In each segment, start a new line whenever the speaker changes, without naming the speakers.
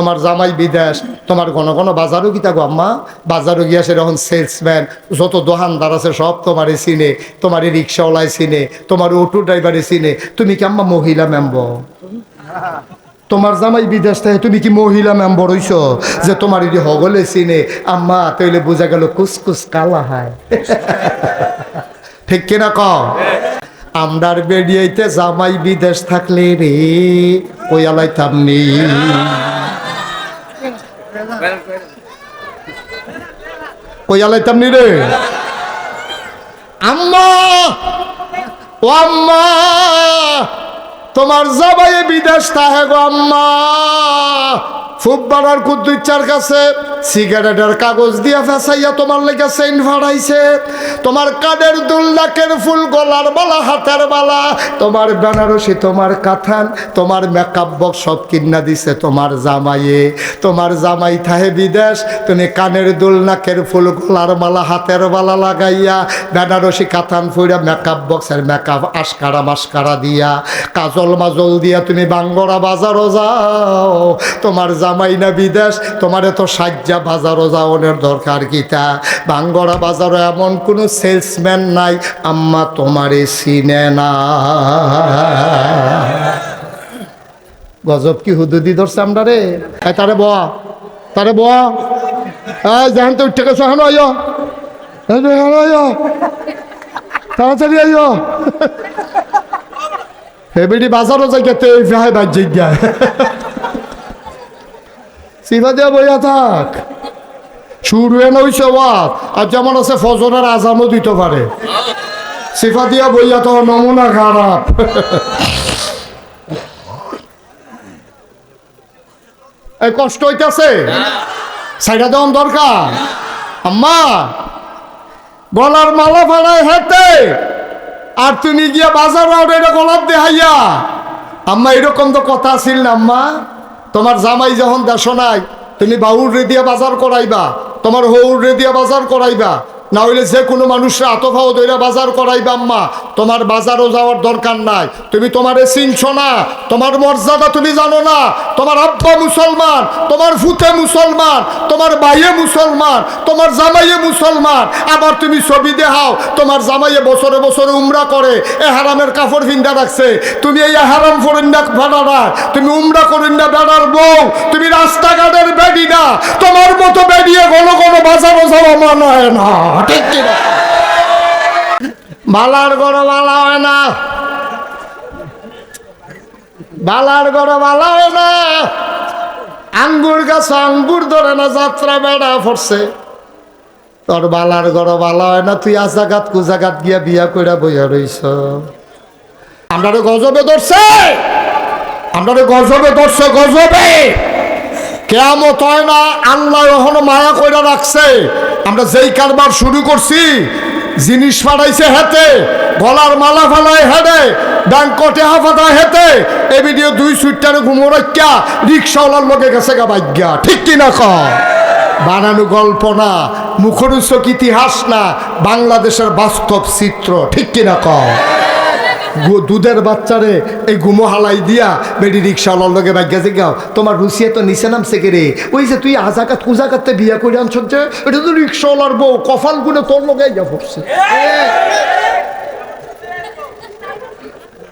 তোমার জামাই বিদেশ, তোমার ঘন ঘন বাজারও কি থাকো আম্মা? বাজারও গিয়া সেরকম সেলসম্যান যত দোকানদার আছে সব তোমারই চিনে তোমার রিক্সাওয়ালায় চিনে, তোমার অটো ড্রাইভারে চিনে। তুমি কি আম্মা মহিলা মেম্বর তোমার জামাই বিদেশ থেকে তুমি কি মহিলা মেম্বর হইছ? যে তোমার যদি হগলে চিনে। আম্মা, তাইলে বোঝা গেল কুসকুস কালা হায়। ঠিক কিনা ক আমরার বেরিয়েতে জামাই বিদেশ থাকলে রে ওই আলাইতাম নি। ওই আলাইতাম নি রে আম্মা ও আম্মা, তোমার জাবাই বিদেশ তাহে গো আম্মা। ফুটবলার কুদ্দুচ্চার কাছে। সিগারেটের কাগজ দিয়া ফেসাইয়া তোমার লেগে সেন্ট ভাড়াইছে তোমার কানের দুল নাকের ফুল গলার বালা, হাতের বালা। তোমার বেনারসি, তোমার কাথান তোমার মেকআপ বক্স সব কিনা দিছে তোমার জামাইয়ে। তোমার জামাই থাহে বিদেশ, তুমি কানের দুল নাকের ফুল গলার মালা হাতের বালা লাগাইয়া বেনারসি কাথান ফুইরা মেকআপ বক্সের মেকআপ আশকারা মাস্কারা দিয়া। কাজল মাজল দিয়া তুমি বাঙ্গরা বাজারও যাও। তোমার জামাই না বিদেশ, তোমার এত সাজ্জা বাজারও যাওয়ানোর দরকার কিতা বাঙ্গরা বাজারও এমন কোনো সেলসম্যান নাই, আম্মা তোমারে চিনে না। গজব কি হুদুদি ধরছে আমরা রে তারে বয়া, তারে এই, জাহান তো উঠে গেছে হানো আইয়। হানো আইয়। তাড়াতাড়ি আইয়। এবেডি বাজারও যাই গেতে ভাই বাজ্যে যায় সিফা দিয়া বইয়া থাক। শুরু হইছে ওয়াত আর যেমন আছে ফজরের আজানও দিতে পারে। সিফা দিয়া বইয়া তো নমুনা খারাপ। এই কষ্ট হইতাছে? সাইডা দেওয়ান দরকার? আম্মা, গলার মালা ফাড়ায় হেতে আর তুমি গিয়া বাজার এটা গলার দেহাইয়া। আম্মা, এরকম তো কথা আছিল না, আম্মা। তোমার জামাই যখন দেশ নাই তুমি বাউর রে দিয়া বাজার করাইবা, তোমার হৌর রে দিয়া বাজার করাইবা না হইলে যে কোনো মানুষরা আতফাও দইরা বাজার করাইবা, আম্মা। তোমার বাজারও যাওয়ার দরকার নাই। তুমি তোমারে চিনছো না, তোমার মর্যাদা তুমি জানো না। তোমার আব্বা মুসলমান, তোমার ফুতে মুসলমান, তোমার ভাইয়ে মুসলমান, তোমার জামাইয়ে মুসলমান। আবার তুমি ছবি দেখাও, তোমার জামাইয়ে বছরে বছরে উমরা করে, এ হারামের কাপড় ভিন্দা রাখছে। তুমি এই হারাম ফরিন্দা ভাড়া না তুমি উমরা করিন না বউ, তুমি রাস্তাঘাটের বেডি না। তোমার মতো বেরিয়ে কোনো কোনো বাজারও যাওয়া মানা হয় না। ঠিক কিনা বালার গড় বালা হয় না। বালার গড় বালা হয় না। আঙ্গুর গাছ আঙ্গুর ধরে না, যাত্রা বেড়া পড়ছে। তোর বালার গড় বালা হয় না, তুই আজাগাত কুজাগাত গিয়া বিয়া কইরা বইয়া রইছ। আমরা গজবে ধরছে। আমরা গজবে ধরছে, গজবে। কেয়ামত হয় না, আল্লাহ এখনও মায়া কইরা রাখছে। আমরা যেই কারবার শুরু করছি, জিনিস ফাটাইছে হেতে গলার মালা ফালায় হেডে ব্যাংকটে হাফাতায় হেতে এই ভিডিও দুই সুইটারে ঘুমোরক্যা রিক্সাওয়ালার লোকে গেছে গা ভাগ্যা ঠিক কিনা ক বানানো গল্প না, মুখরোচক ইতিহাস না, বাংলাদেশের বাস্তব চিত্র। ঠিক কিনা ক গু- দুধের বাচ্চারে এই গুমো হালাই দিয়া বেডি রিক্সাওয়ালার লগে বাইক গাও তোমার রুসিয়া তো নিচে নামছে কে রে? ওই যে তুই আজাকাত কুজাকাতে বিয়া করে আনছ যে এটা তো রিক্সাওয়ালার বউ কফাল গুনে তোর লগে যা পড়ছে।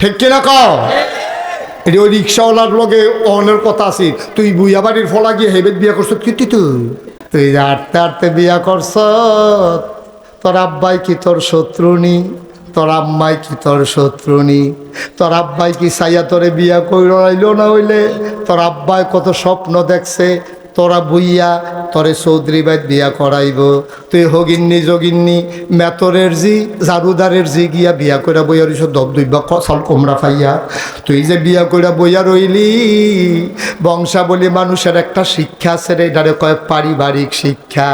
ঠিক কিনা কও? এটা ওই রিক্সাওয়ালার লগে অনের কথা আছে। তুই বুইয়া বাড়ির ফলা গিয়ে হেবেদ বিয়া করছ কি তুই তুই আটতে আটতে বিয়া করছ, তোর আব্বাই কি তোর শত্রুনি তোর আম্মাই কি তোর শত্রুনি? তোর আব্বাই কি সাইয়া তোরে বিয়া কইল না হইলে? তোর আব্বাই কত স্বপ্ন দেখছে তোরা বুইয়া তরে চৌধুরী বাইত বিয়া করাইব। তুই হগিন্নি যোগিন্নি মেতরের জি, জারুদারের জি গিয়া বিয়া কইরা বইয়া রইছ, দব দুইবা কসাল কোমরা ফাইয়া। তুই যে বিয়া কইরা বইয়া রইলি, বংশাবলী মানুষের একটা শিক্ষা আছে রে, এটারে কয় পারিবারিক শিক্ষা।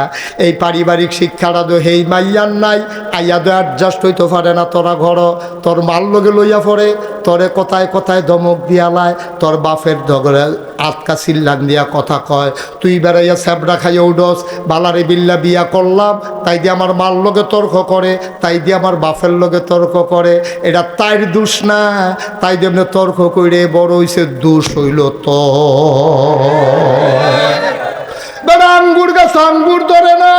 এই পারিবারিক শিক্ষাটা তো হেই মাইয়ার নাই, আইয়া তো অ্যাডজাস্ট হইতে পারে না তোরা ঘর তোর মাল লগে লইয়া পড়ে তরে কথায় কথায় দমক দিয়ালায় তোর বাপের ডগরে আটকা সিল্লান দিয়া কথা কয়। তুই বেড়াইয়া স্যাবড়া খাই উডস, বালারে বিল্লা বিয়া করলাম, তাই দিয়ে আমার মার লগে তর্ক করে, তাই দিয়ে আমার বাপের লগে তর্ক করে। এটা তাইর দোষ না, তাই যেমনি তর্ক করে বড় হইছে, দোষ হইল তো বেড়া আঙ্গুর গাছ, আঙ্গুর ধরে না,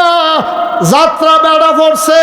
যাত্রা বেড়া পড়ছে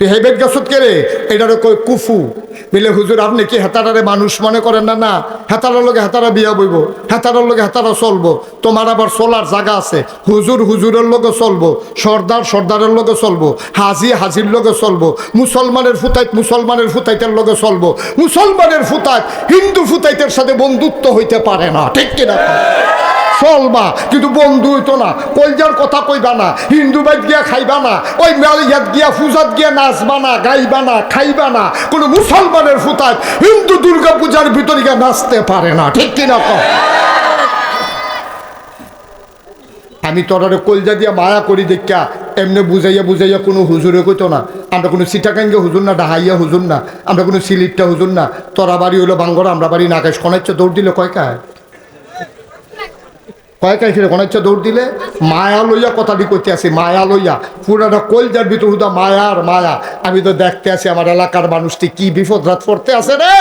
তুই হেবেট গাছত কেরে? এটারও কই কুফু। বলে হুজুর, আপনি কি হেতারারে মানুষ মনে করেন না? না, হেতারার লগে হেতারা বিয়া বইব, হেতারার লগে হেতারা চলবো। তোমার আবার চলার জায়গা আছে। হুজুর হুজুরের লগে চলবো, সর্দার সর্দারের লগে চলবো, হাজি হাজির লগে চলবো, মুসলমানের ফুতাইত মুসলমানের ফুতাইতের লগে চলবো। মুসলমানের ফুতাইত হিন্দু ফুতাইতের সাথে বন্ধুত্ব হইতে পারে না, ঠিক কিনা? চলবা, কিন্তু বন্ধু হইতো না। কলজার কথা কইবা না, হিন্দু বাইত গিয়া খাইবা না, ওই মেলিয়াত গিয়া পূজাত গিয়া নাচবা না, গাইবা না, খাইবা না, কোনো মুসলমানের ফুতায় হিন্দু দুর্গা পূজার ভিতরে গিয়া নাচতে পারে না, ঠিক কিনা কও? আমি তোরারে কলজা দিয়া মায়া করি দেখা এমনি বুঝাইয়া বুঝাইয়া কোনো হুজুরে কইতো না, আমরা কোনো সিটাকাঙ্গে হুজুর না, ডাহাইয়া হুজুর না, আমরা কোনো সিলিটটা হুজুর না, তোরা বাড়ি হইল বাঙ্গরা, আমরা বাড়ি নাকাশ কনাইচ্ছে, দৌড় দিলে কয় কায়? ফিরে কোনো ইচ্ছা দৌড় দিলে? মায়া লইয়া কথাটি করতে আসি, মায়া লইয়া। পুরাটা কলজার ভিতর হুদা মায়ার মায়া। আমি তো দেখতে আসি আমার এলাকার মানুষটি কি বিপদ রাত পড়তে আছে রে?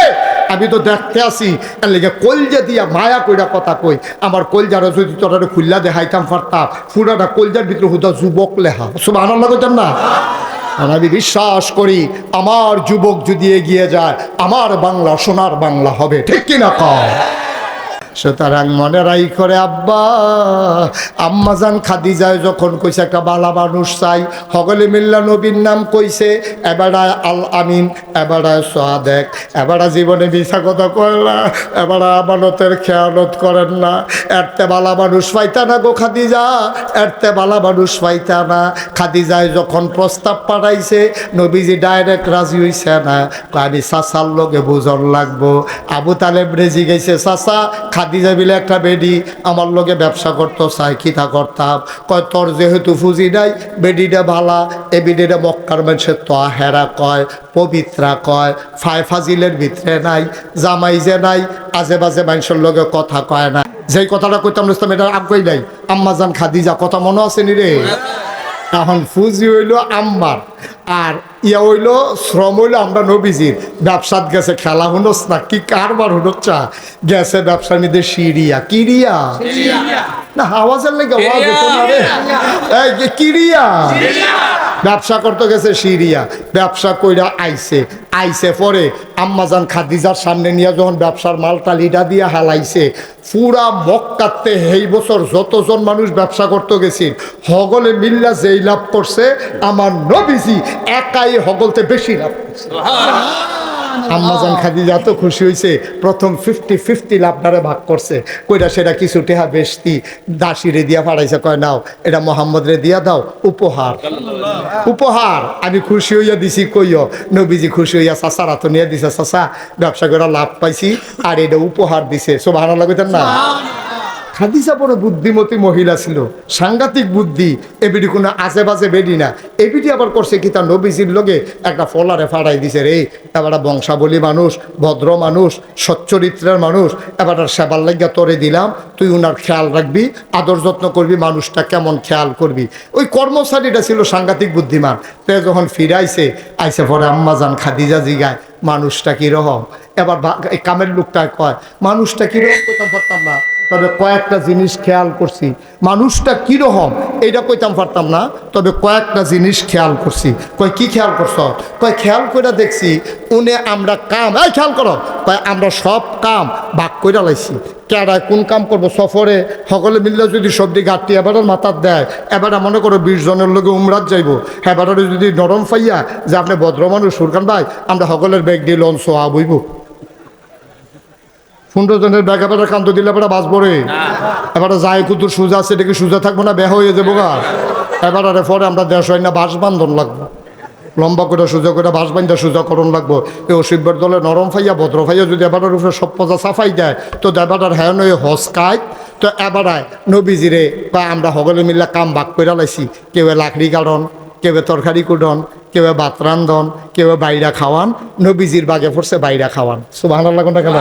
আমি তো দেখতে আসি এর লেগে কলজা দিয়া মায়া কইরা কথা কই। আমার কলজারা যদি তোরা খুল্লা দেখাইতাম পারতাম পুরাটা কলজার ভিতর হুদা যুবক লেহা সব আনন্দ করতাম না আমি বিশ্বাস করি, আমার যুবক যদি এগিয়ে যায়, আমার বাংলা, সোনার বাংলা হবে। ঠিক কিনা কয় সুতরাং মনে রাই করে, আব্বা আম্মাজান খাদিজায় যখন কইছে, একটা বালা মানুষ চাই, সকলে মিল্লা নবীর নাম কইছে এবারায় আল আমিন এবারায় সোহাদেক এবারা জীবনে মিশা কথা না, এবারা আমানতের খেয়ালত করেন না, এরতে বালা মানুষ পাইতা না গো খাদিজা, এরতে বালা মানুষ পাইতা না। খাদিজায় যখন প্রস্তাব পাঠাইছে, নবীজি ডাইরেক্ট রাজি হইছে না। কয়, আমি চাচার লোকে বুঝন লাগবো। আবু তালেব রেজি গেছে চাচা খাদিজা বিলে একটা বেডি, আমার লোকে ব্যবসা করতো চাই খিতা করতাম। কয়, তোর যেহেতু ফুজি নাই, বেডিটা ভালা, এ বেডিটা মক্কার মানুষের তো হেরা কয়, পবিত্রা কয় ফাই ফাজিলের ভিতরে নাই, জামাই যে নাই, আজে বাজে মানুষের লোকে কথা কয় না। যেই কথাটা কইতাম ইসলাম এটা আগ্রহী নাই? আম্মাজান খাদিজা, কথা মনে আছে নি রে? এখন ফুজি হইল আম্বার আর ইয়া হইল শ্রম হইল আমরা নবীজির। ব্যবসাত গেছে খেলা হুনস না কি কারবার হুনচ্ছা গেছে ব্যবসা নিতে সিরিয়া। কিরিয়া? না আওয়াজের লেগে আওয়াজ হতো কিরিয়া? ব্যবসা করতে গেছে সিরিয়া। ব্যবসা কইরা আইছে। আইছে পরে আম্মাজান খাদিজার সামনে নিয়ে যখন ব্যবসার মালটা লিডা দিয়ে হালাইছে, পুরা মক্কাতে এই বছর যতজন মানুষ ব্যবসা করতে গেছি হগলে মিল্লা যেই লাভ করছে, আমার নবীজি একাই হগলতে বেশি লাভ করছে। আম্মাজান খাদিজা এত খুশি হয়েছে প্রথম ফিফটি ফিফটি লাভটারে ভাগ করছে। কইরা সেটা কিছু টেহা বেশতি দাসিরে দিয়া পাঠাইছে কয় নাও এটা মোহাম্মদ রে দিয়া দাও উপহার। উপহার আমি খুশি হইয়া দিছি কইও নবীজি খুশি হইয়া চাষা রাত নিয়ে দিছে চাষা ব্যবসা করে লাভ পাইছি আর এটা উপহার দিছে। সব ভালো লাগতেন না খাদিজা বড় বুদ্ধিমতী মহিলা ছিল, সাংঘাতিক বুদ্ধি, এবিডি কোনো বাজে বেডি না। এবিডি আবার করছে কি, তার নবীজির লগে একটা ফলারে ফাড়াই দিছে রে। এবার বংশাবলী মানুষ, ভদ্র মানুষ, সচ্চরিত্রের মানুষ, এবার সেবার লাগিয়া তরে দিলাম, তুই উনার খেয়াল রাখবি, আদর যত্ন করবি, মানুষটা কেমন খেয়াল করবি। ওই কর্মচারীটা ছিল সাংঘাতিক বুদ্ধিমান। তে যখন ফিরাইছে, আইসে পরে আম্মাজান খাদিজা জিগায়, মানুষটা কীরকম এবার কামের লোকটা কয়, মানুষটা কীরকম কোথাও পারতাম না। তবে কয়েকটা জিনিস খেয়াল করছি। মানুষটা কীরকম, এইটা কইতাম পারতাম না, তবে কয়েকটা জিনিস খেয়াল করছি। কয়, কি খেয়াল করছ? কয়, খেয়াল করে দেখছি, উনি আমরা কাম, এই খেয়াল করো, কয়, আমরা সব কাম ভাগ করে লাইছি। কেডায় কোন কাম করব? সফরে সকলে মিললে যদি সবজি ঘাটতি এবারের মাথার দেয়, এবারে মনে করো বিশ জনের লোকে উমরাত যাইব। এবারে যদি নরম ফাইয়া যে আপনি ভদ্র মানুষ সুরকান ভাই, আমরা সকলের ব্যাগ দিয়ে লঞ্চ হওয়া বইব। পনেরো জনের ব্যাগ এবারে কান্ত দিলে এবারে বাঁচবো রে। এবারে যায় কুতুর সোজা আছে এটা কি সোজা থাকব না বেহ হয়ে যাব গা। এবারে পরে আমরা দেশ হয় না বাস বান্ধন লাগবো। লম্বা করে সোজা করে বাস বান্ধা সোজা করণ লাগবো। এই অসিব্যের দলে নরম ফাইয়া ভদ্র ফাইয়া যদি এবারের উপরে সব পজা সাফাই দেয় তো এবারের হ্যাঁ নয় হসকায় তো এবারায় নবীজিরে বা আমরা সকলে মিলে কাম ভাগ করে লাইছি। কেউ লাকড়ি কারণ কেউ তরকারি কুডন কেউ ভাত রান্ধন কেউ বাইরা খাওয়ান নবীজির বাগে পড়ছে বাইরা খাওয়ান। সুবাহ কোনটা কেন